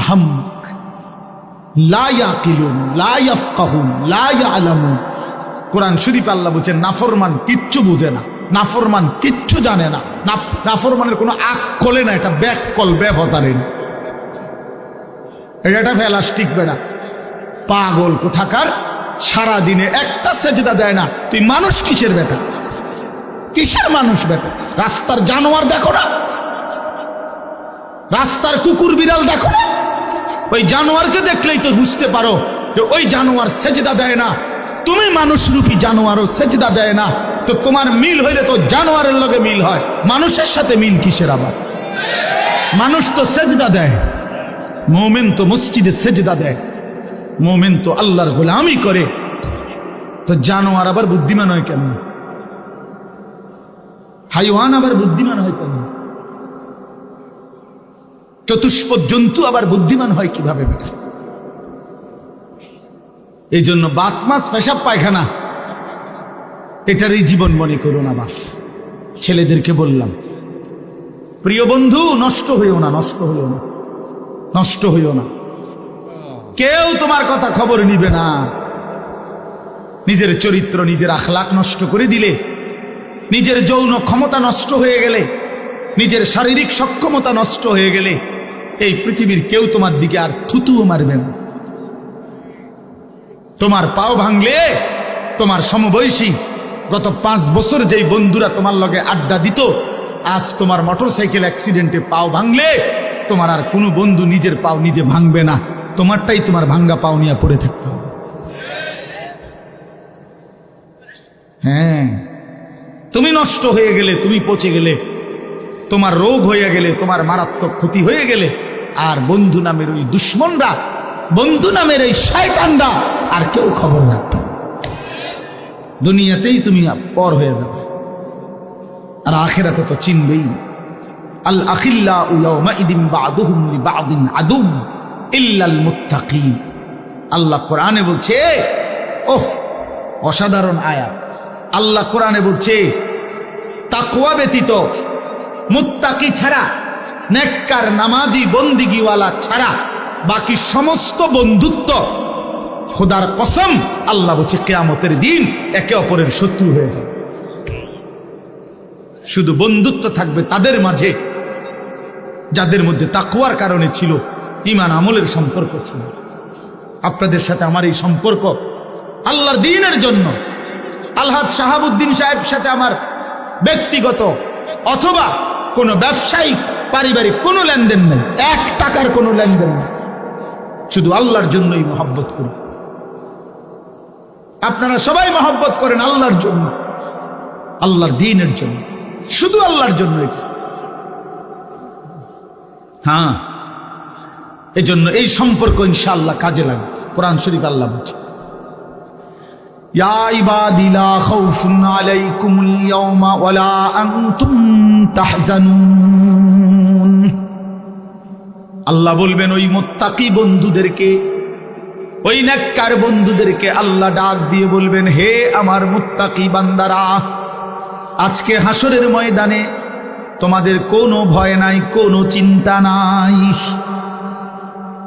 আহাম্মক লা ইয়াকিলুন, লা ইয়াফকাহুন, লা ইয়ালামুন। কোরআন শরীফ আল্লাহ নাফরমান কিচ্ছু না, নাফরমান কিচ্ছু জানে না নাফরমানের কোনো আক কলে না, এটা ব্যাক কল এটা একটা ফেলাস্টিক বেড়া। পাগল কোথাকার সারা দিনে একটা সেজদা দেয় না, তুই মানুষ কিসের বেটা? কিসের মানুষ বেটা? রাস্তার জানোয়ার দেখো না? রাস্তার কুকুর বিড়াল দেখো না? ওই জানোয়ারকে দেখলেই তো বুঝতে পারো যে ওই জানোয়ার সেজদা দেয় না। তুমি মানুষ রূপী জানোয়ারও সেজদা দেয় না। তো তোমার মিল হইলে তো জানোয়ারের লগে মিল হয়। মানুষের সাথে মিল কিসের আবার? মানুষ তো সেজদা দেয়। মোমেন তো মসজিদে সেজদা দেয়। মোমেন তো আল্লাহর গোলামি করে। তো জানোয়ার আবার বুদ্ধিমান হয় কেন হাইওয়ান আবার বুদ্ধিমান হয় কেন চতুষ্প জন্তু আবার বুদ্ধিমান হয় কীভাবে বেটা? এই জন্য বাত মাস পেশাব, পায়খানা, এটারই জীবন মনে করো না বাপ। ছেলেদেরকে বললাম, প্রিয় বন্ধু, নষ্ট হইও না, নষ্ট হইও না, নষ্ট হইও না। কেউ তোমার কথা খবর নিবে না। নিজের চরিত্র, নিজের আখলাক নষ্ট করে দিলে, নিজের যৌন ক্ষমতা নষ্ট হয়ে গেলে, নিজের শারীরিক সক্ষমতা নষ্ট হয়ে গেলে এই পৃথিবীর কেউ তোমার দিকে আর থুতুও মারবে না। তোমার পাও ভাঙলে তোমার সমবয়সী গত পাঁচ বছর যেই বন্ধুরা তোমার লগে আড্ডা দিত, আজ তোমার মোটর সাইকেল অ্যাক্সিডেন্টে পাও ভাঙলে তোমার আর কোনো বন্ধু নিজের পাও নিজে ভাঙবে না। তোমারটাই তোমার ভাঙ্গা পাও নিয়ে পড়ে থাকতে হবে। হ্যাঁ তুমি নষ্ট হয়ে গেলে, তুমি পচে গেলে, তোমার রোগ হয়ে গেলে, তোমার মারাত্মক ক্ষতি হয়ে গেলে আর বন্ধু নামের ওই দুশ্মনরা, বন্ধু নামের এই শয়তানরা আর কেউ খবর রাখবে দুনিয়াতেই তুমি পর হয়ে যাবে। আর আখেরাতে তো চিনবেই। আল আখিল্লা আদুম ইল্লাল আল্লাহ কোরআনে বলছে, ওহ, অসাধারণ আয়াত। আল্লাহ কোরআনে বলছে, তাকওয়া ব্যতীত মুত্তাকি ছাড়া নেককার নামাজি বন্দিগিওয়ালা ছাড়া বাকি সমস্ত বন্ধুত্ব খোদার কসম আল্লাহ বলছে কেয়ামতের দিন একে অপরের শত্রু হয়ে যাবে। শুধু বন্ধুত্ব থাকবে তাদের মাঝে, যাদের মধ্যে তাকুয়ার কারণে ছিল ইমান আমলের সম্পর্ক ছিল। আপনাদের সাথে আমার এই সম্পর্ক আল্লাহর দিনের জন্য। আলহাদ শাহাবুদ্দিন সাহেব সাথে আমার ব্যক্তিগত অথবা কোনো ব্যবসায়িক পারিবারিক কোনো লেনদেন নেই এক টাকার কোনো লেনদেন নেই শুধু আল্লাহর জন্যই মহব্বত করি আপনারা সবাই মহব্বত করেন আল্লাহর জন্য আল্লাহর দিনের জন্য শুধু আল্লাহর জন্য এটা হ্যাঁ এজন্য এই সম্পর্ক ইনশাআল্লাহ কাজে লাগবে কোরআন শরীফ আল্লাহ বলছে يا عبادي لا خوف عليكم اليوم ولا أنتم تحزنون আল্লাহ বলবেন, ওই মোত্তাকি বন্ধুদেরকে, ওই নেককার বন্ধুদেরকে আল্লাহ ডাক দিয়ে বলবেন, হে আমার মুত্তাকি বান্দারা, আজকে হাসরের ময়দানে তোমাদের কোনো ভয় নাই, কোনো চিন্তা নাই।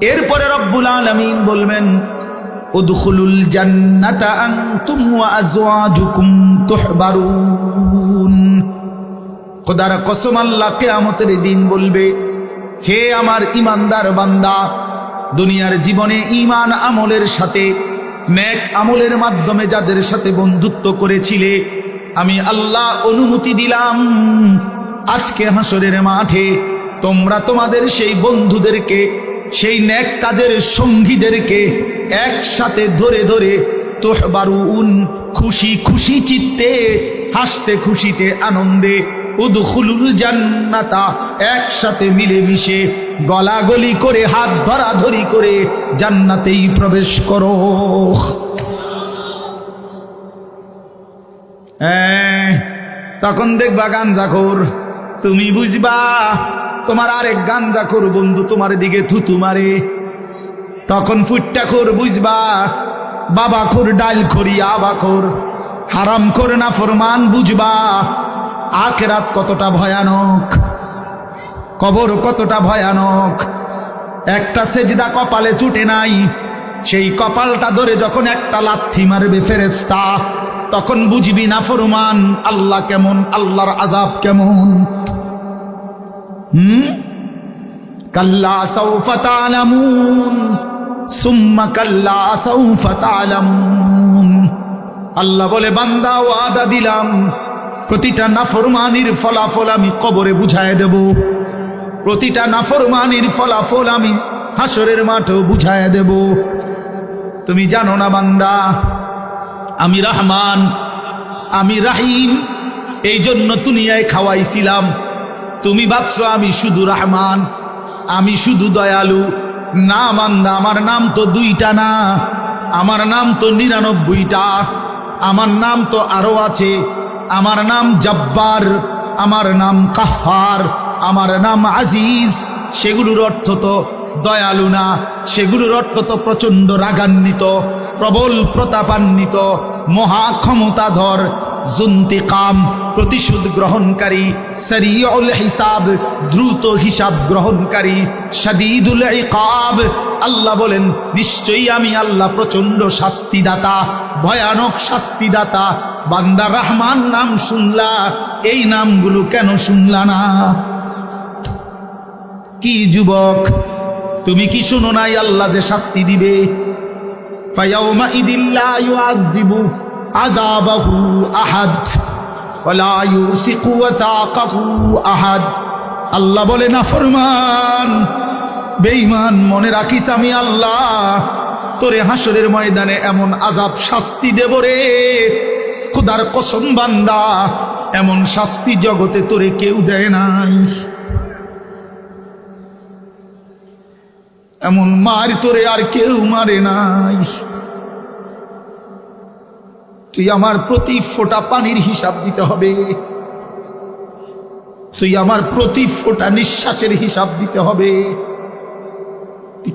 এরপরে রব্বুল আলামিন বলবেন, উদখুলুল জান্নাতা আনতুম ওয়া কসম দিন বলবে হে আমার ইমানদার বান্দা, দুনিয়ার জীবনে ইমান আমলের সাথে, নেক আমলের মাধ্যমে যাদের সাথে বন্ধুত্ব করেছিলে, আমি আল্লাহ অনুমতি দিলাম। আজকে হাসরের মাঠে তোমরা তোমাদের সেই বন্ধুদেরকে, সেই ন্যাক কাজের সঙ্গীদেরকে একসাথে ধরে ধরে তোহবারুন খুশি খুশি চিত্তে, হাসতে খুশিতে আনন্দে উদখুলুল জান্নাতা একসাথে মিলেমিশে গলাগলি করে হাত ধরাধরি করে জান্নাতেই প্রবেশ করো। হ্যাঁ, তখন দেখবা গাঞ্জাখোর তুমি বুঝবা তোমার আরেক গাঞ্জাখোর বন্ধু তোমার দিকে থুতু মারে। তখন ফুটটা খোর বুঝবা বাবা খোর ডাল খড়ি আবা খোর হারাম খোর না ফরমান বুঝবা। আখেরাত কতটা ভয়ানক? কবর কতটা ভয়ানক? একটা সেজদা কপালে চুটে নাই। সেই কপালটা ধরে যখন একটা লাথি মারবে ফেরেস্তা তখন বুঝবি না ফরমান, আল্লাহ কেমন, আল্লাহর আজাব কেমন। হুম? কাল্লা সৌফা তালামুন, সুম্মা কাল্লা সৌফা তালামুন। আল্লাহ বলে, বান্দা, ওয়াদা দিলাম। প্রতিটা নাফরমানির ফলাফল আমি কবরে বুঝায় দেব। প্রতিটা নাফরমানির ফলাফল আমি হাসরের মাঠেও বুঝায় দেব। তুমি জানো না বান্দা, আমি রহমান, আমি রাহিম এই জন্য দুনিয়ায় খাওয়াইছিলাম। তুমি ভাবছ আমি শুধু রহমান, আমি শুধু দয়ালু। না মান্দা আমার নাম তো দুইটা না, আমার নাম তো নিরানব্বইটা, আমার নাম তো আরও আছে। আমার নাম জব্বার, আমার নাম কাহার আমার নাম আজিজ। সেগুলোর অর্থ তো দয়ালু না, সেগুলোর অর্থ তো প্রচণ্ড রাগান্বিত, প্রবল প্রতাপান্বিত, মহা ক্ষমতাধর জুন্তিকাম, প্রতিশোধ গ্রহণকারী সরিউল হিসাব, দ্রুত হিসাব গ্রহণকারী সাদিদুল ইকাব। আল্লাহ বলেন, নিশ্চয়ই আমি আল্লাহ প্রচণ্ড শাস্তিদাতা, ভয়ানক শাস্তিদাতা। বান্দার রহমান নাম শুনলা, এই নামগুলো কেন শুনলা না? কি যুবক, তুমি কি শুনো নাই আল্লাহ যে শাস্তি দিবে? ফায়াউমা ইদিল্লা ইউআযযিবু আজাবাহ আহাদ আহাদ। আল্লাহ বলে, না, ফরমান, বেঈমান, মনে রাখিস আমি আল্লাহ, তোরে হাসরের ময়দানে এমন আজাব শাস্তি দেব রে। খোদার কসম বান্দা, এমন শাস্তি জগতে তোরে কেউ দেয় নাই। এমন মার তোরে আর কেউ মারে নাই। তুই আমার প্রতি ফোঁটা পানির হিসাব দিতে হবে। তুই আমার প্রতি ফোঁটা নিঃশ্বাসের হিসাব দিতে হবে।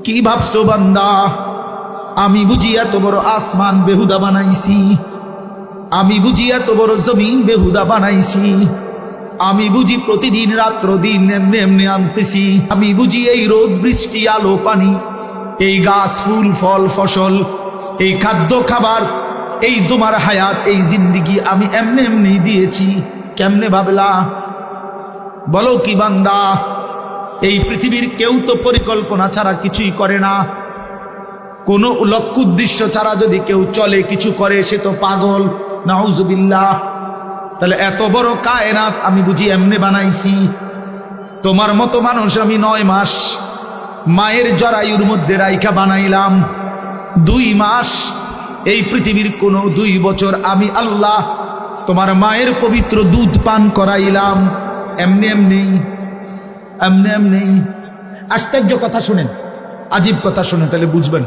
কি ভাবছ, বান্দা? আমি বুঝি এত বড় আসমান বেহুদা বানাইছি। আমি বুঝি এত বড় জমিন বেহুদা বানাইছি। আমি বুঝি প্রতিদিন, রাত্র, দিন, এমনি এমনি আনতেছি। আমি বুঝি এই রোদ, বৃষ্টি, আলো, পানি, এই গাছ, ফুল, ফল, ফসল, এই খাদ্য, খাবার এই তোমার হায়াত, এই জিন্দিগি আমি এমনি এমনি দিয়েছি। কেমনে ভাবলা? বলো কি বান্দা, এই পৃথিবীর কেউ তো পরিকল্পনা ছাড়া কিছুই করে না। কোনো লক্ষ্য উদ্দেশ্য ছাড়া যদি কেউ চলে, কিছু করে, সে তো পাগল। নাউজুবিল্লাহ। তাহলে এত বড় কায়নাত আমি বুঝি এমনি বানাইছি। তোমার মতো মানুষ আমি নয় মাস মায়ের জরায়ুর মধ্যে রাইখা বানাইলাম। দুই মাস এই পৃথিবীর কোনো দুই বছর আমি আল্লাহ তোমার মায়ের পবিত্র দুধ পান করাইলাম। এমনি এমনি এমনি এমনি। আশ্চর্য কথা শুনেন, আজীব কথা শুনেন, তাহলে বুঝবেন।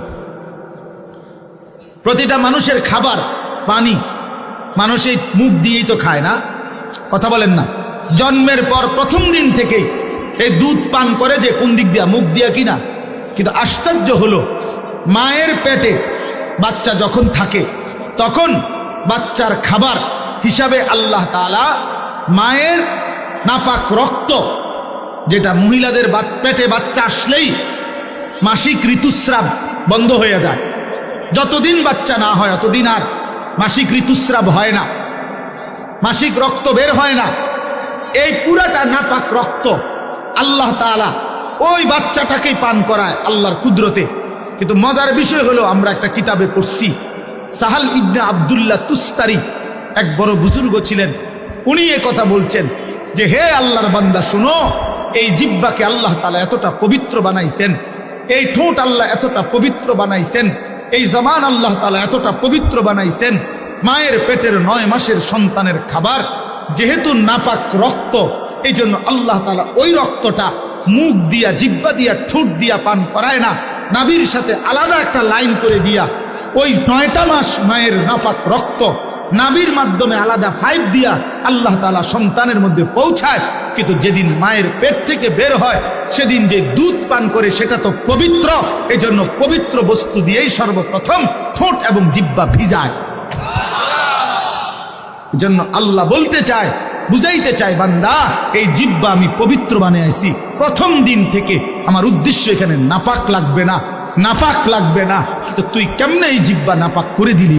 প্রতিটা মানুষের খাবার, পানি, মানুষ এই মুখ দিয়েই তো খায় না। কথা বলেন না। জন্মের পর প্রথম দিন থেকেই এই দুধ পান করে যে কোন দিক দিয়া, মুখ দিয়া কিনা। কিন্তু আশ্চর্য হলো, মায়ের পেটে বাচ্চা যখন থাকে, তখন বাচ্চার খাবার হিসাবে আল্লাহ তালা মায়ের নাপাক রক্ত, যেটা মহিলাদের পেটে বাচ্চা আসলেই মাসিক ঋতুস্রাব বন্ধ হয়ে যায়। যতদিন বাচ্চা না হয়, অতদিন আর মাসিক ঋতুস্রাব হয় না, মাসিক রক্ত বের হয় না। এই পুরাটা নাপাক রক্ত আল্লাহ তাআলা ওই বাচ্চাটাকেই পান করায় আল্লাহর কুদরতে। কিন্তু মজার বিষয় হলো, আমরা একটা কিতাবে পড়ছি। সাহাল ইবনে আবদুল্লাহ তুস্তারি এক বড় বুজুর্গ ছিলেন। উনি এ কথা বলছেন যে, হে আল্লাহর বান্দা, শুনো, এই জিব্বাকে আল্লাহ তালা এতটা পবিত্র বানাইছেন, এই ঠোঁট আল্লাহ এতটা পবিত্র বানাইছেন, এই জমান আল্লাহ তালা এতটা পবিত্র বানাইছেন, মায়ের পেটের নয় মাসের সন্তানের খাবার, যেহেতু নাপাক রক্ত এই জন্য আল্লাহ তালা ওই রক্তটা মুখ দিয়া, জিব্বা দিয়া, ঠোঁট দিয়া পান করায় না। নাবির সাথে আলাদা একটা লাইন করে দিয়া ওই নয়টা মাস মায়ের নাপাক রক্ত নাবির মাধ্যমে আলাদা ফাইভ দিয়া আল্লাহ তালা সন্তানের মধ্যে পৌঁছায়। কিন্তু যেদিন মায়ের পেট থেকে বের হয়, সেদিন যে দুধ পান করে সেটা তো পবিত্র। এজন্য পবিত্র বস্তু দিয়েই সর্বপ্রথম ঠোঁট এবং জিব্বা ভিজায়। জন্য আল্লাহ বলতে চায় বুঝাইতে চাই বান্দা, এই জিব্বা আমি পবিত্র বানিয়েছি প্রথম দিন থেকে আমার উদ্দেশ্য এখানে নাপাক লাগবে না, নাপাক লাগবে না। তো তুই কেমনে এই জিব্বা নাপাক করে দিলি?